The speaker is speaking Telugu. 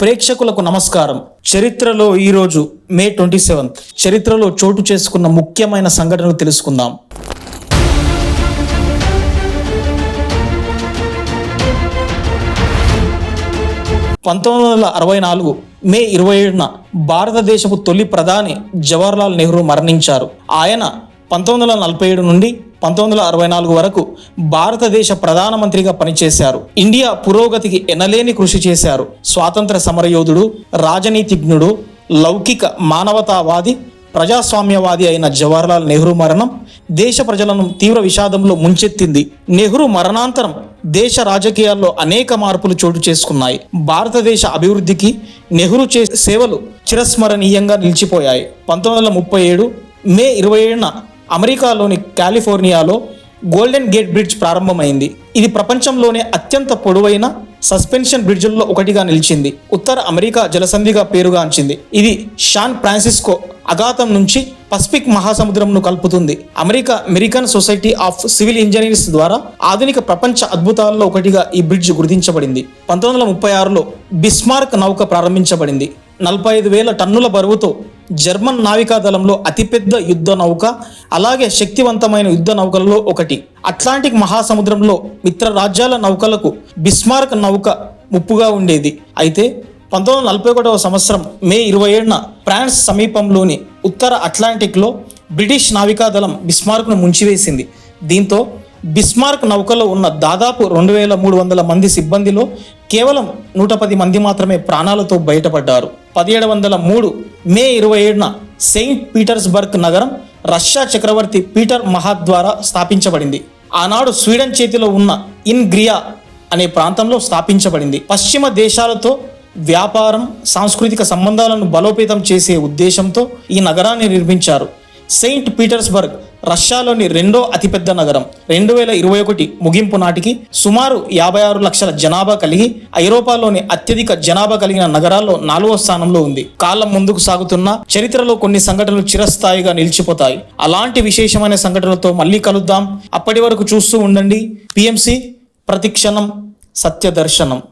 ప్రేక్షకులకు నమస్కారం. చరిత్రలో ఈరోజు మే ట్వంటీ సెవెంత్. చరిత్రలో చోటు చేసుకున్న ముఖ్యమైన సంఘటనలు తెలుసుకుందాం. పంతొమ్మిది వందల అరవై నాలుగు మే ఇరవై ఏడున భారతదేశపు తొలి ప్రధాని జవహర్లాల్ నెహ్రూ మరణించారు. ఆయన పంతొమ్మిది వందల నలభై ఏడు నుండి పంతొమ్మిది వందల అరవై నాలుగు వరకు భారతదేశ ప్రధానమంత్రిగా పనిచేశారు. ఇండియా పురోగతికి ఎనలేని కృషి చేశారు. స్వాతంత్ర సమరయోధుడు రాజనీతిజ్ఞుడు లౌకిక మానవతావాది ప్రజాస్వామ్యవాది అయిన జవహర్లాల్ నెహ్రూ మరణం దేశ ప్రజలను తీవ్ర విషాదంలో ముంచెత్తింది. నెహ్రూ మరణాంతరం దేశ రాజకీయాల్లో అనేక మార్పులు చోటు చేసుకున్నాయి. భారతదేశ అభివృద్ధికి నెహ్రూ చేసే సేవలు చిరస్మరణీయంగా నిలిచిపోయాయి. పంతొమ్మిది వందల ముప్పై ఏడు మే ఇరవై ఏడున అమెరికాలోని కాలిఫోర్నియాలో గోల్డెన్ గేట్ బ్రిడ్జ్ ప్రారంభమైంది. ఇది ప్రపంచంలోనే అత్యంత పొడవైన సస్పెన్షన్ బ్రిడ్జ్ల్లో ఒకటిగా నిలిచింది. ఉత్తర అమెరికా జలసంధిగా పేరుగాంచింది ఇది షాన్ ఫ్రాన్సిస్కో అఘాతం నుంచి పసిఫిక్ మహాసముద్రంను కలుపుతుంది. America American society of civil engineers ద్వారా ఆధునిక ప్రపంచ అద్భుతాల్లో ఒకటిగా ఈ బ్రిడ్జ్ గుర్తించబడింది. పంతొమ్మిది వందల ముప్పై ఆరులో బిస్మార్క్ నౌక ప్రారంభించబడింది. నలభై ఐదు వేల టన్నుల బరువుతో జర్మన్ నావికాదళంలో అతిపెద్ద యుద్ధ నౌక అలాగే శక్తివంతమైన యుద్ధ నౌకలలో ఒకటి. అట్లాంటిక్ మహాసముద్రంలో మిత్ర రాజ్యాల నౌకలకు బిస్మార్క్ నౌక ముప్పుగా ఉండేది. అయితే పంతొమ్మిది వందల నలభై ఒకటవ సంవత్సరం మే ఇరవై ఏడున ఫ్రాన్స్ సమీపంలోని ఉత్తర అట్లాంటిక్లో బ్రిటిష్ నావికాదళం బిస్మార్క్ను ముంచివేసింది. దీంతో బిస్మార్క్ నౌకలో ఉన్న దాదాపు రెండు వేల మూడు వందల మంది సిబ్బందిలో కేవలం నూట పది మంది మాత్రమే ప్రాణాలతో బయటపడ్డారు. పదిహేడు వందల మూడు మే ఇరవై ఏడున సెయింట్ పీటర్స్బర్గ్ నగరం రష్యా చక్రవర్తి పీటర్ మహాత్ ద్వారా స్థాపించబడింది. ఆనాడు స్వీడన్ చేతిలో ఉన్న ఇన్ గ్రియా అనే ప్రాంతంలో స్థాపించబడింది. పశ్చిమ దేశాలతో వ్యాపారం సాంస్కృతిక సంబంధాలను బలోపేతం చేసే ఉద్దేశంతో ఈ నగరాన్ని నిర్మించారు. సెయింట్ పీటర్స్బర్గ్ రష్యాలోని రెండో అతిపెద్ద నగరం. రెండు వేల ఇరవై ఒకటి ముగింపు నాటికి సుమారు యాభై ఆరు లక్షల జనాభా కలిగి ఐరోపాలోని అత్యధిక జనాభా కలిగిన నగరాల్లో నాలుగో స్థానంలో ఉంది. కాలం ముందుకు సాగుతున్న చరిత్రలో కొన్ని సంఘటనలు చిరస్థాయిగా నిలిచిపోతాయి. అలాంటి విశేషమైన సంఘటనలతో మళ్ళీ కలుద్దాం. అప్పటి వరకు చూస్తూ ఉండండి. పిఎంసి ప్రతిక్షణం సత్యదర్శనం.